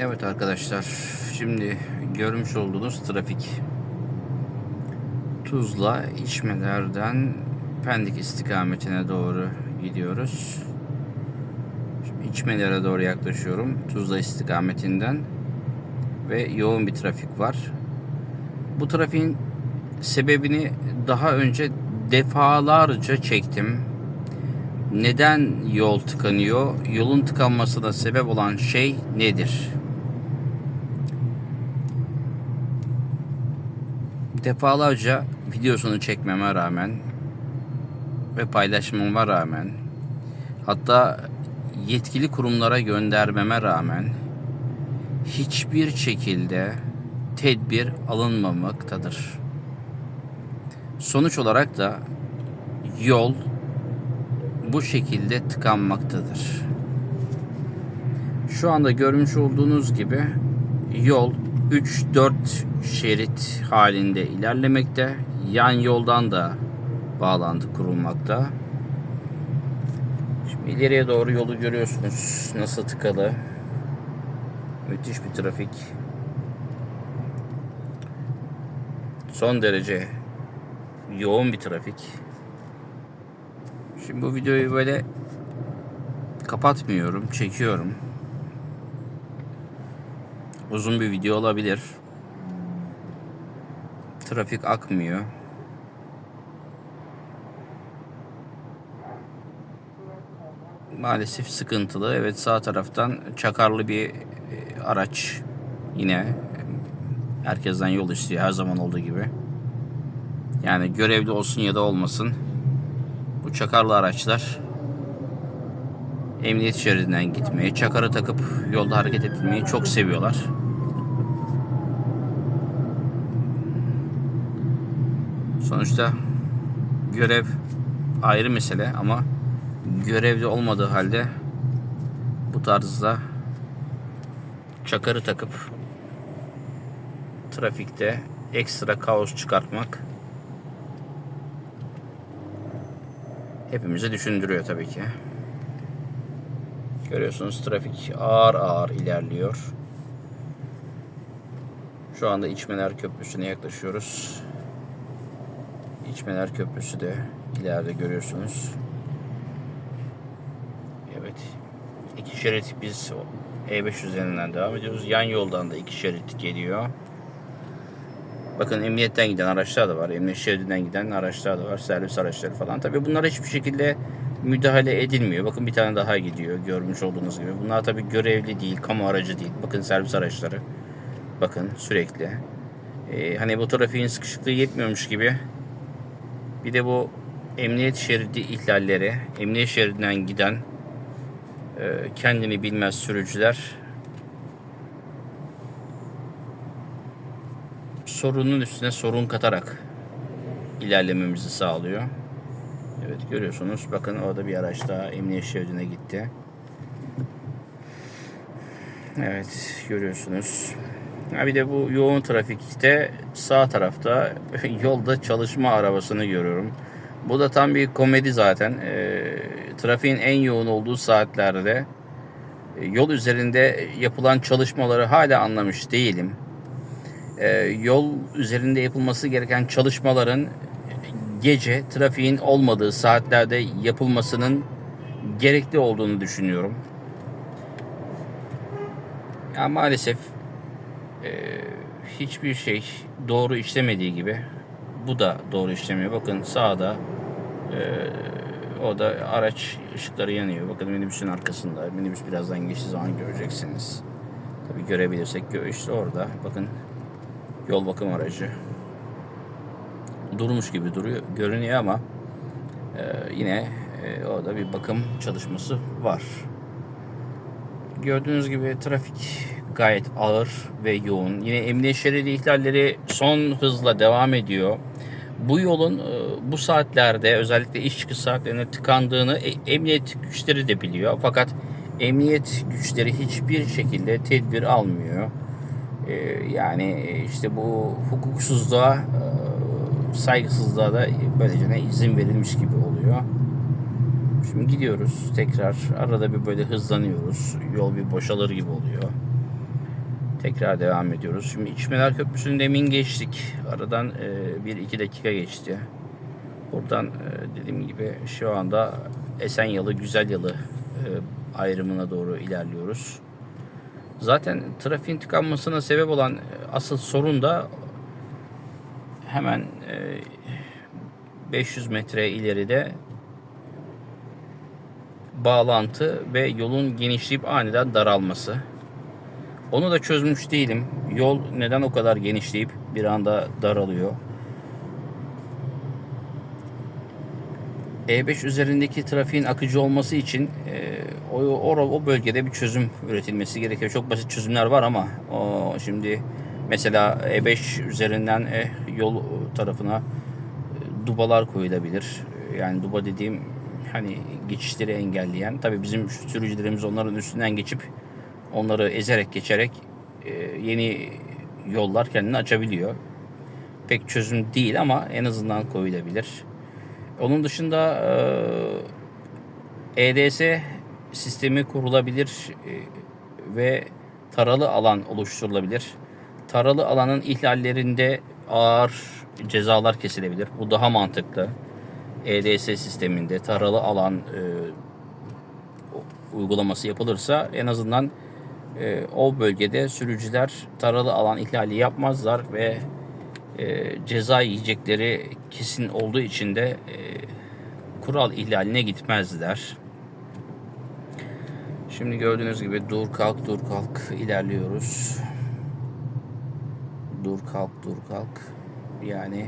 Evet arkadaşlar, şimdi görmüş olduğunuz trafik. Tuzla içmelerden Pendik istikametine doğru gidiyoruz. Şimdi içmelere doğru yaklaşıyorum. Tuzla istikametinden ve yoğun bir trafik var. Bu trafiğin sebebini daha önce defalarca çektim. Neden yol tıkanıyor? Yolun tıkanmasına sebep olan şey nedir? Defalarca videosunu çekmeme rağmen ve paylaşmama rağmen hatta yetkili kurumlara göndermeme rağmen hiçbir şekilde tedbir alınmamaktadır. Sonuç olarak da yol bu şekilde tıkanmaktadır. Şu anda görmüş olduğunuz gibi yol 3-4 şerit halinde ilerlemekte. Yan yoldan da bağlantı kurulmakta. Şimdi ileriye doğru yolu görüyorsunuz. Nasıl tıkalı. Müthiş bir trafik. Son derece yoğun bir trafik. Şimdi bu videoyu böyle kapatmıyorum, çekiyorum. Uzun bir video olabilir. Trafik akmıyor. Maalesef sıkıntılı. Evet sağ taraftan çakarlı bir e, araç yine herkesten yol istiyor her zaman olduğu gibi. Yani görevli olsun ya da olmasın bu çakarlı araçlar emniyet şeridinden gitmeyi, çakarı takıp yolda hareket etmeyi çok seviyorlar. Sonuçta görev ayrı mesele ama görevli olmadığı halde bu tarzda çakarı takıp trafikte ekstra kaos çıkartmak hepimizi düşündürüyor tabii ki. Görüyorsunuz trafik ağır ağır ilerliyor. Şu anda İçmeler Köprüsü'ne yaklaşıyoruz. İçmeler Köprüsü de ileride görüyorsunuz. Evet. İki şerit biz E5 üzerinden devam ediyoruz. Yan yoldan da iki şerit geliyor. Bakın emniyetten giden araçlar da var. Emniyet şeridinden giden araçlar da var. Servis araçları falan. Tabii bunlar hiçbir şekilde müdahale edilmiyor. Bakın bir tane daha gidiyor. Görmüş olduğunuz gibi. Bunlar tabii görevli değil. Kamu aracı değil. Bakın servis araçları. Bakın sürekli. Ee, hani bu trafiğin sıkışıklığı yetmiyormuş gibi. Bir de bu emniyet şeridi ihlalleri. Emniyet şeridinden giden e, kendini bilmez sürücüler sorunun üstüne sorun katarak ilerlememizi sağlıyor. Evet görüyorsunuz. Bakın orada bir araç daha emniyet şeridine gitti. Evet görüyorsunuz. Ha bir de bu yoğun trafikte sağ tarafta yolda çalışma arabasını görüyorum. Bu da tam bir komedi zaten. E, trafiğin en yoğun olduğu saatlerde e, yol üzerinde yapılan çalışmaları hala anlamış değilim e, yol üzerinde yapılması gereken çalışmaların gece trafiğin olmadığı saatlerde yapılmasının gerekli olduğunu düşünüyorum. Ya maalesef e, hiçbir şey doğru işlemediği gibi bu da doğru işlemiyor. Bakın sağda e, o da araç ışıkları yanıyor. Bakın minibüsün arkasında. Minibüs birazdan geçtiği zaman göreceksiniz. Tabi görebilirsek işte orada. Bakın yol bakım aracı durmuş gibi duruyor görünüyor ama e, yine e, orada bir bakım çalışması var. Gördüğünüz gibi trafik gayet ağır ve yoğun. Yine emniyet şeridi ihlalleri son hızla devam ediyor. Bu yolun e, bu saatlerde özellikle iş çıkış saatlerinde tıkandığını e, emniyet güçleri de biliyor. Fakat emniyet güçleri hiçbir şekilde tedbir almıyor. Ee, yani işte bu hukuksuzluğa, e, saygısızlığa da böylece ne izin verilmiş gibi oluyor. Şimdi gidiyoruz tekrar arada bir böyle hızlanıyoruz. Yol bir boşalır gibi oluyor. Tekrar devam ediyoruz. Şimdi İçmeler Köprüsü'nü demin geçtik. Aradan 1-2 dakika geçti. Buradan e, dediğim gibi şu anda Esenyalı Güzelyalı e, ayrımına doğru ilerliyoruz. Zaten trafiğin tıkanmasına sebep olan e, asıl sorun da hemen e, 500 metre ileride bağlantı ve yolun genişleyip aniden daralması. Onu da çözmüş değilim. Yol neden o kadar genişleyip bir anda daralıyor? E5 üzerindeki trafiğin akıcı olması için e, o, o, o bölgede bir çözüm üretilmesi gerekiyor. Çok basit çözümler var ama o, şimdi mesela E5 üzerinden e, yol tarafına e, dubalar koyulabilir. Yani duba dediğim hani geçişleri engelleyen. Tabii bizim sürücülerimiz onların üstünden geçip onları ezerek geçerek e, yeni yollar kendini açabiliyor. Pek çözüm değil ama en azından koyulabilir. Onun dışında e, EDS sistemi kurulabilir e, ve taralı alan oluşturulabilir. Taralı alanın ihlallerinde ağır cezalar kesilebilir. Bu daha mantıklı. EDS sisteminde taralı alan e, uygulaması yapılırsa en azından e, o bölgede sürücüler taralı alan ihlali yapmazlar ve e, ceza yiyecekleri kesin olduğu için de e, kural ihlaline gitmezler. Şimdi gördüğünüz gibi dur kalk dur kalk ilerliyoruz. Dur kalk dur kalk. Yani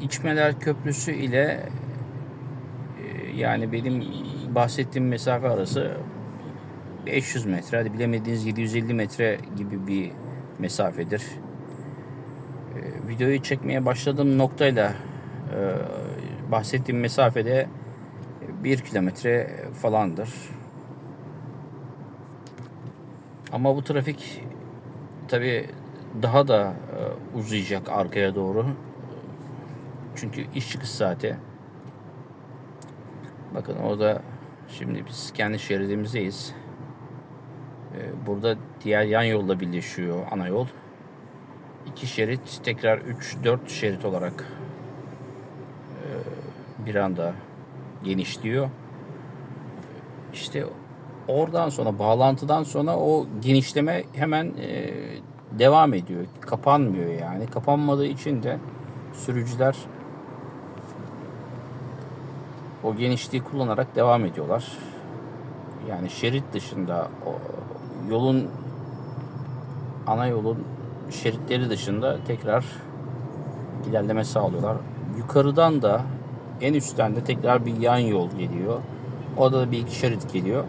İçmeler Köprüsü ile e, yani benim bahsettiğim mesafe arası 500 metre hadi bilemediğiniz 750 metre gibi bir mesafedir. E, videoyu çekmeye başladığım noktayla e, bahsettiğim mesafede 1 kilometre falandır. Ama bu trafik tabi daha da e, uzayacak arkaya doğru. Çünkü iş çıkış saati. Bakın orada şimdi biz kendi şeridimizdeyiz. Ee, Burada diğer yan yolla birleşiyor ana yol. İki şerit tekrar 3-4 şerit olarak e, bir anda genişliyor. İşte oradan sonra bağlantıdan sonra o genişleme hemen e, devam ediyor. Kapanmıyor yani. Kapanmadığı için de sürücüler o genişliği kullanarak devam ediyorlar. Yani şerit dışında yolun ana yolun şeritleri dışında tekrar ilerleme sağlıyorlar. Yukarıdan da en üstten de tekrar bir yan yol geliyor. Orada da bir iki şerit geliyor.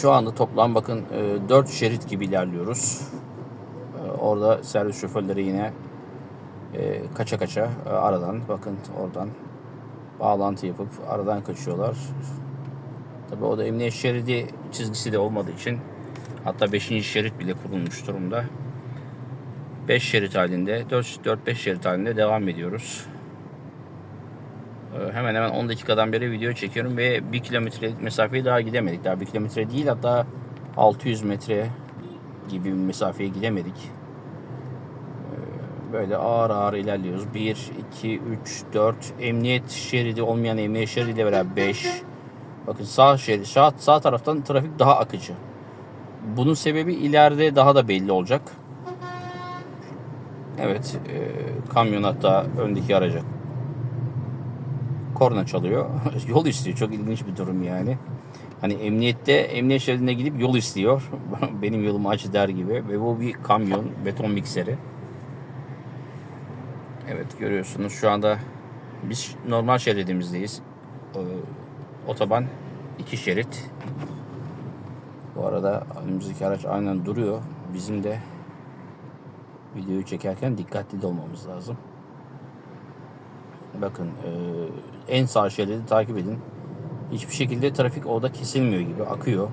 Şu anda toplam bakın 4 şerit gibi ilerliyoruz. E, Orada servis şoförleri yine e, kaça kaça e, aradan bakın oradan bağlantı yapıp aradan kaçıyorlar. Tabi o da emniyet şeridi çizgisi de olmadığı için hatta 5. şerit bile kurulmuş durumda. 5 şerit halinde 4-5 şerit halinde devam ediyoruz. Ee, Hemen hemen 10 dakikadan beri video çekiyorum ve 1 kilometrelik mesafeyi daha gidemedik. Daha 1 kilometre değil hatta 600 metre gibi bir mesafeye gidemedik. Ee, Böyle ağır ağır ilerliyoruz. 1, 2, 3, 4. Emniyet şeridi olmayan emniyet şeridiyle beraber 5. Bakın sağ şerit, sağ, sağ taraftan trafik daha akıcı. Bunun sebebi ileride daha da belli olacak. Evet, e, kamyon hatta öndeki araca korna çalıyor. yol istiyor. Çok ilginç bir durum yani. Hani emniyette emniyet şeridine gidip yol istiyor. Benim yolumu aç der gibi. Ve bu bir kamyon, beton mikseri. Evet görüyorsunuz şu anda biz normal şeridimizdeyiz. Ee, otoban iki şerit. Bu arada önümüzdeki araç aynen duruyor. Bizim de videoyu çekerken dikkatli de olmamız lazım. Bakın e, en sağ şeridi takip edin. Hiçbir şekilde trafik orada kesilmiyor gibi akıyor.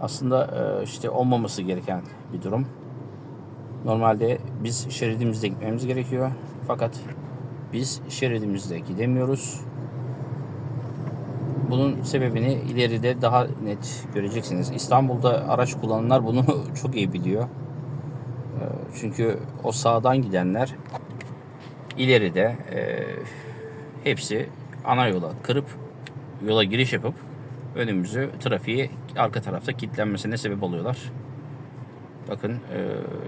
Aslında e, işte olmaması gereken bir durum. Normalde biz şeridimizde gitmemiz gerekiyor. Fakat biz şeridimizde gidemiyoruz. bunun sebebini ileride daha net göreceksiniz. İstanbul'da araç kullananlar bunu çok iyi biliyor. Ee, Çünkü o sağdan gidenler ileride e, hepsi ana yola kırıp yola giriş yapıp önümüzü trafiğe arka tarafta kilitlenmesine sebep oluyorlar. Bakın e,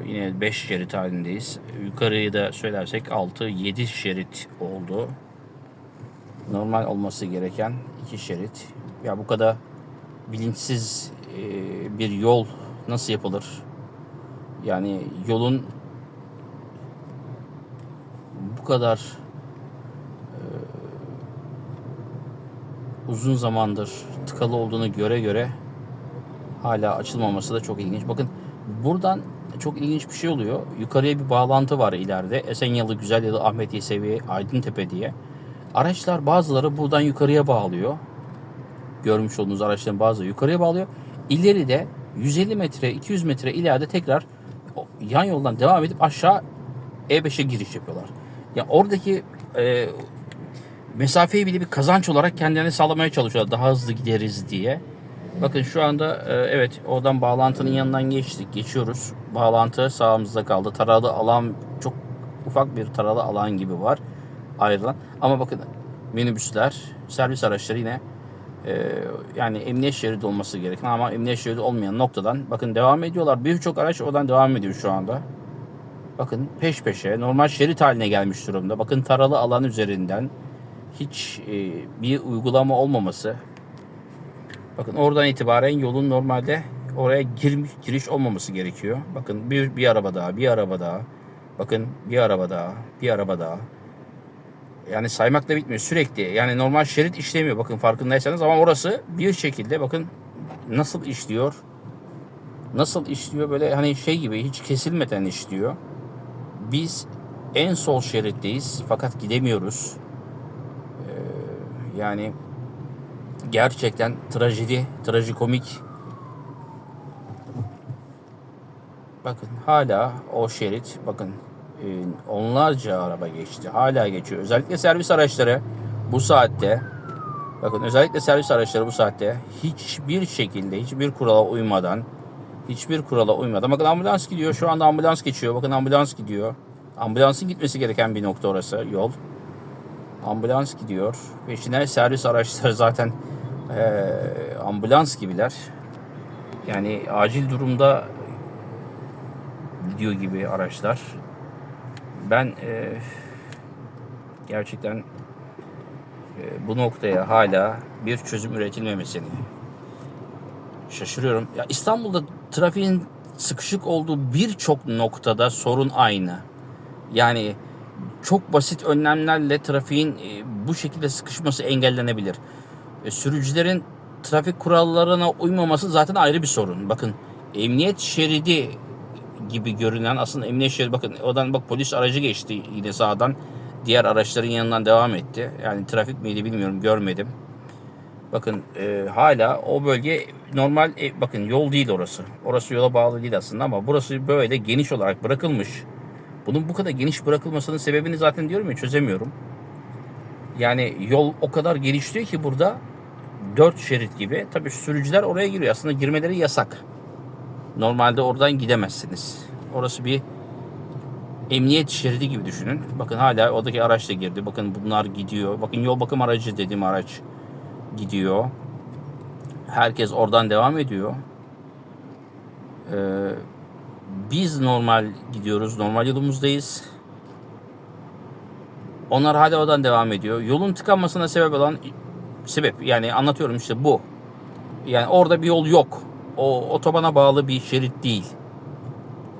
yine 5 şerit halindeyiz. Yukarıyı da söylersek 6-7 şerit oldu. Normal olması gereken 2 şerit. Ya bu kadar bilinçsiz e, bir yol nasıl yapılır? Yani yolun bu kadar e, uzun zamandır tıkalı olduğunu göre göre hala açılmaması da çok ilginç. Bakın buradan çok ilginç bir şey oluyor. Yukarıya bir bağlantı var ileride. Esenyalı, Güzelyalı, Ahmet Yesevi, Aydıntepe diye. Araçlar bazıları buradan yukarıya bağlıyor. Görmüş olduğunuz araçların bazıları yukarıya bağlıyor. İleride 150 metre, 200 metre ileride tekrar yan yoldan devam edip aşağı E5'e giriş yapıyorlar. Ya oradaki e, mesafeyi bile bir kazanç olarak kendilerine sağlamaya çalışıyorlar. Daha hızlı gideriz diye. Bakın şu anda e, evet oradan bağlantının yanından geçtik. Geçiyoruz. Bağlantı sağımızda kaldı. Taralı alan çok ufak bir taralı alan gibi var ayrılan. Ama bakın minibüsler, servis araçları yine e, yani emniyet şeridi olması gereken ama emniyet şeridi olmayan noktadan bakın devam ediyorlar. Birçok araç oradan devam ediyor şu anda. Bakın peş peşe normal şerit haline gelmiş durumda. Bakın taralı alan üzerinden hiç e, bir uygulama olmaması. Bakın oradan itibaren yolun normalde oraya girmiş, giriş olmaması gerekiyor. Bakın bir, bir araba daha, bir araba daha. Bakın bir araba daha, bir araba daha. Yani saymakla bitmiyor sürekli. Yani normal şerit işlemiyor bakın farkındaysanız ama orası bir şekilde bakın nasıl işliyor. Nasıl işliyor böyle hani şey gibi hiç kesilmeden işliyor. Biz en sol şeritteyiz fakat gidemiyoruz. Ee, yani gerçekten trajedi, trajikomik. Bakın hala o şerit bakın e, onlarca araba geçti. Hala geçiyor. Özellikle servis araçları bu saatte bakın özellikle servis araçları bu saatte hiçbir şekilde hiçbir kurala uymadan hiçbir kurala uymadan bakın ambulans gidiyor. Şu anda ambulans geçiyor. Bakın ambulans gidiyor. Ambulansın gitmesi gereken bir nokta orası yol. Ambulans gidiyor. Peşine servis araçları zaten e, ambulans gibiler. Yani acil durumda gidiyor gibi araçlar. Ben e, gerçekten e, bu noktaya hala bir çözüm üretilmemesini şaşırıyorum. Ya İstanbul'da trafiğin sıkışık olduğu birçok noktada sorun aynı. Yani çok basit önlemlerle trafiğin e, bu şekilde sıkışması engellenebilir. E, sürücülerin trafik kurallarına uymaması zaten ayrı bir sorun. Bakın emniyet şeridi gibi görünen aslında emniyet şeridi bakın odan bak polis aracı geçti yine sağdan diğer araçların yanından devam etti. Yani trafik miydi bilmiyorum görmedim. Bakın e, hala o bölge normal e, bakın yol değil orası. Orası yola bağlı değil aslında ama burası böyle geniş olarak bırakılmış. Bunun bu kadar geniş bırakılmasının sebebini zaten diyorum ya çözemiyorum. Yani yol o kadar genişliyor ki burada dört şerit gibi. Tabii sürücüler oraya giriyor. Aslında girmeleri yasak. Normalde oradan gidemezsiniz. Orası bir emniyet şeridi gibi düşünün. Bakın hala oradaki araç da girdi. Bakın bunlar gidiyor. Bakın yol bakım aracı dediğim araç gidiyor. Herkes oradan devam ediyor. Ee, biz normal gidiyoruz. Normal yolumuzdayız. Onlar hala oradan devam ediyor. Yolun tıkanmasına sebep olan sebep yani anlatıyorum işte bu. Yani orada bir yol yok. O otobana bağlı bir şerit değil.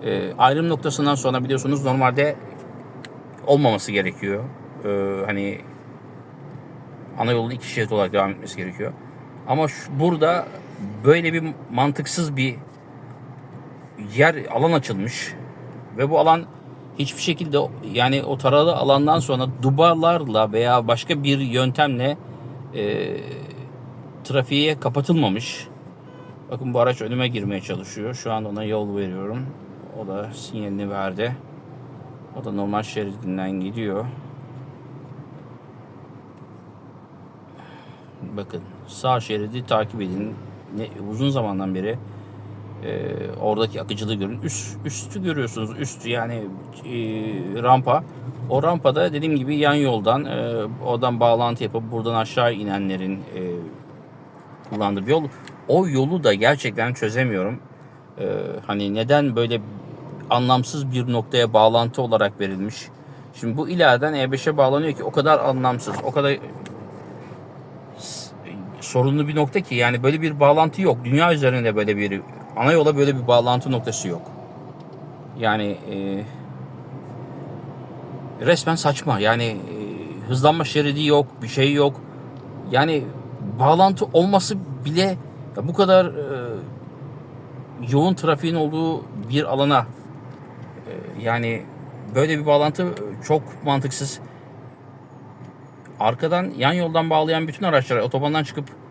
Ee, ayrım noktasından sonra biliyorsunuz normalde olmaması gerekiyor. Ee, hani ana yolun iki şerit olarak devam etmesi gerekiyor. Ama şu, burada böyle bir mantıksız bir yer alan açılmış ve bu alan hiçbir şekilde yani o taralı alandan sonra dubalarla veya başka bir yöntemle e, trafiğe kapatılmamış. Bakın bu araç önüme girmeye çalışıyor. Şu an ona yol veriyorum. O da sinyalini verdi. O da normal şeridinden gidiyor. Bakın Sağ şeridi takip edin. Ne, uzun zamandan beri e, oradaki akıcılığı görün. Üst, üstü görüyorsunuz. Üstü yani e, rampa. O rampada dediğim gibi yan yoldan e, oradan bağlantı yapıp buradan aşağı inenlerin e, kullandığı bir yol. O yolu da gerçekten çözemiyorum. E, hani neden böyle anlamsız bir noktaya bağlantı olarak verilmiş. Şimdi bu ileriden E5'e bağlanıyor ki o kadar anlamsız, o kadar sorunlu bir nokta ki yani böyle bir bağlantı yok. Dünya üzerinde böyle bir ana yola böyle bir bağlantı noktası yok. Yani e, resmen saçma. Yani e, hızlanma şeridi yok, bir şey yok. Yani bağlantı olması bile ya bu kadar e, yoğun trafiğin olduğu bir alana e, yani böyle bir bağlantı çok mantıksız. Arkadan yan yoldan bağlayan bütün araçlar otobandan çıkıp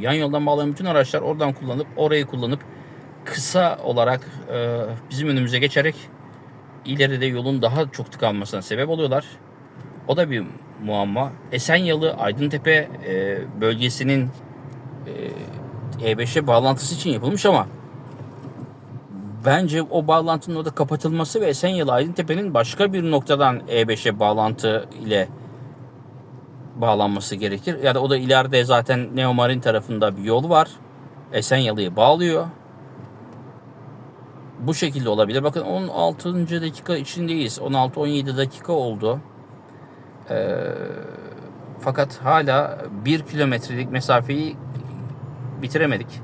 yan yoldan bağlayan bütün araçlar oradan kullanıp orayı kullanıp kısa olarak e, bizim önümüze geçerek ileride yolun daha çok tıkanmasına sebep oluyorlar. O da bir muamma. Esenyalı Aydıntepe e, bölgesinin e, E5'e bağlantısı için yapılmış ama bence o bağlantının orada kapatılması ve Esenyalı Aydıntepe'nin başka bir noktadan E5'e bağlantı ile bağlanması gerekir. Ya da o da ileride zaten Neomarin tarafında bir yol var. Esenyalı'yı bağlıyor. Bu şekilde olabilir. Bakın 16. dakika içindeyiz. 16-17 dakika oldu. Ee, fakat hala 1 kilometrelik mesafeyi bitiremedik.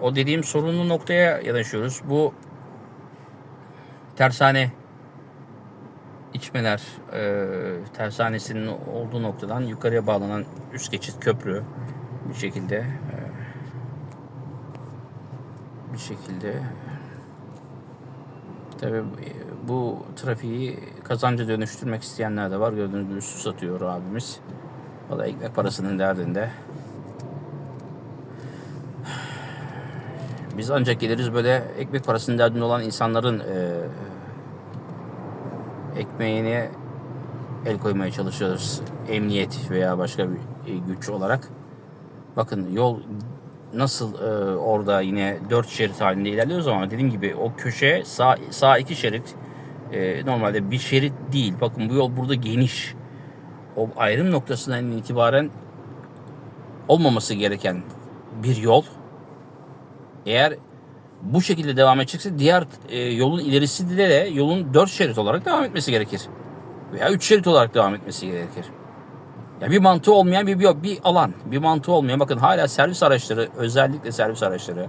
O dediğim sorunlu noktaya yanaşıyoruz. Bu tersane içmeler e, tersanesinin olduğu noktadan yukarıya bağlanan üst geçit köprü bir şekilde e, bir şekilde tabi bu trafiği kazanca dönüştürmek isteyenler de var. Gördüğünüz gibi su satıyor abimiz. O da ekmek parasının derdinde. Biz ancak geliriz böyle ekmek parasının derdinde olan insanların e, ekmeğine el koymaya çalışıyoruz. Emniyet veya başka bir e, güç olarak. Bakın yol nasıl e, orada yine dört şerit halinde ilerliyoruz ama dediğim gibi o köşe sağ, sağ iki şerit e, normalde bir şerit değil. Bakın bu yol burada geniş. O ayrım noktasından itibaren olmaması gereken bir yol. Eğer bu şekilde devam edecekse diğer e, yolun ilerisi de, de yolun 4 şerit olarak devam etmesi gerekir. Veya 3 şerit olarak devam etmesi gerekir. Ya bir mantığı olmayan bir, bir, bir alan, bir mantığı olmayan. Bakın hala servis araçları, özellikle servis araçları.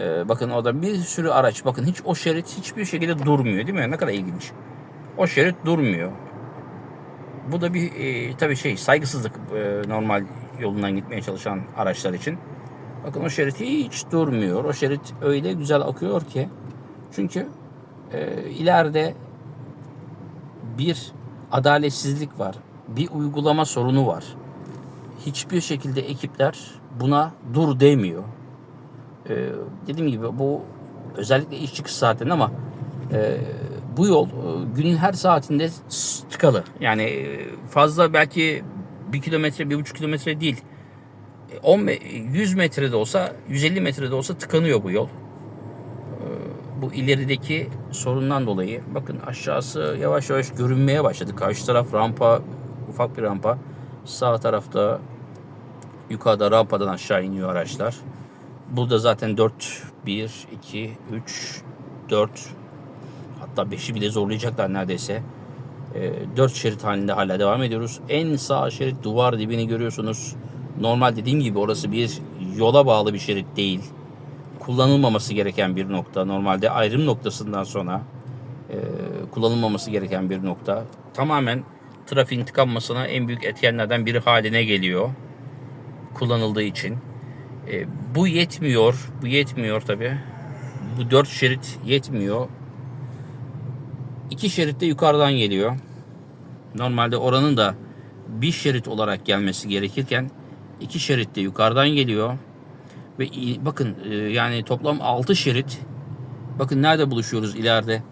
e, bakın orada bir sürü araç. Bakın hiç o şerit hiçbir şekilde durmuyor değil mi? Ne kadar ilginç. O şerit durmuyor. Bu da bir e, tabii şey saygısızlık e, normal yolundan gitmeye çalışan araçlar için. Bakın o şerit hiç durmuyor. O şerit öyle güzel akıyor ki. Çünkü e, ileride bir adaletsizlik var. Bir uygulama sorunu var. Hiçbir şekilde ekipler buna dur demiyor. E, dediğim gibi bu özellikle iş çıkış saatinde ama e, bu yol e, günün her saatinde tıkalı. Yani e, fazla belki bir kilometre, bir buçuk kilometre değil. 10 me- 100 metrede olsa 150 metrede olsa tıkanıyor bu yol. Ee, Bu ilerideki sorundan dolayı bakın aşağısı yavaş yavaş görünmeye başladı. Karşı taraf rampa ufak bir rampa. Sağ tarafta yukarıda rampadan aşağı iniyor araçlar. Burada zaten 4 1 2 3 4 hatta 5'i bile zorlayacaklar neredeyse. 4 şerit halinde hala devam ediyoruz. En sağ şerit duvar dibini görüyorsunuz. Normal dediğim gibi orası bir yola bağlı bir şerit değil. Kullanılmaması gereken bir nokta. Normalde ayrım noktasından sonra e, kullanılmaması gereken bir nokta. Tamamen trafiğin tıkanmasına en büyük etkenlerden biri haline geliyor. Kullanıldığı için. E, bu yetmiyor. Bu yetmiyor tabi. Bu dört şerit yetmiyor. İki şerit de yukarıdan geliyor. Normalde oranın da bir şerit olarak gelmesi gerekirken iki şerit de yukarıdan geliyor. Ve bakın e, yani toplam 6 şerit. Bakın nerede buluşuyoruz ileride.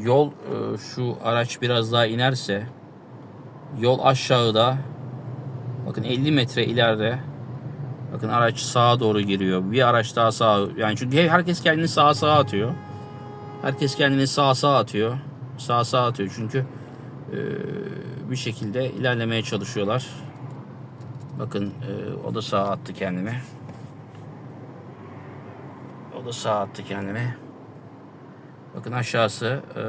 Yol e, şu araç biraz daha inerse yol aşağıda bakın 50 metre ileride Bakın araç sağa doğru giriyor. Bir araç daha sağa. Yani çünkü herkes kendini sağa sağa atıyor. Herkes kendini sağa sağa atıyor. Sağa sağa atıyor çünkü e, bir şekilde ilerlemeye çalışıyorlar. Bakın e, o da sağa attı kendini. O da sağa attı kendini. Bakın aşağısı e,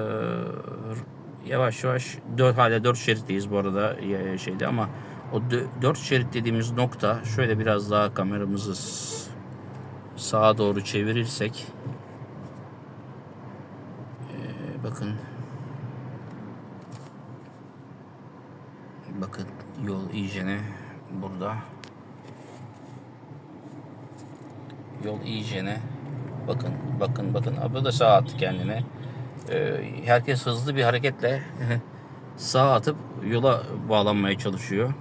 yavaş yavaş dört hala dört şeritteyiz bu arada e, ama o dö- dört şerit dediğimiz nokta şöyle biraz daha kameramızı sağa doğru çevirirsek e, bakın bakın yol iyicene burada. Yol iyicene bakın bakın bakın. Abi da sağa attı kendine. Ee, herkes hızlı bir hareketle sağa atıp yola bağlanmaya çalışıyor.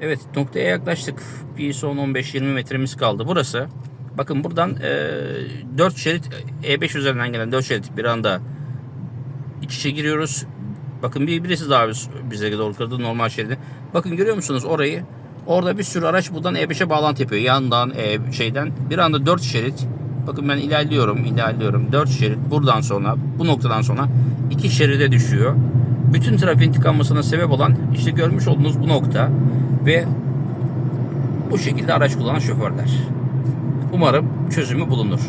Evet noktaya yaklaştık. Bir son 15-20 metremiz kaldı. Burası bakın buradan e, 4 şerit E5 üzerinden gelen 4 şerit bir anda iç içe giriyoruz bakın bir birisi daha biz- bize doğru kırdı normal şeridi bakın görüyor musunuz orayı Orada bir sürü araç buradan E5'e bağlantı yapıyor. Yandan, E şeyden. Bir anda 4 şerit. Bakın ben ilerliyorum, ilerliyorum. 4 şerit buradan sonra, bu noktadan sonra 2 şeride düşüyor. Bütün trafiğin tıkanmasına sebep olan işte görmüş olduğunuz bu nokta ve bu şekilde araç kullanan şoförler. Umarım çözümü bulunur.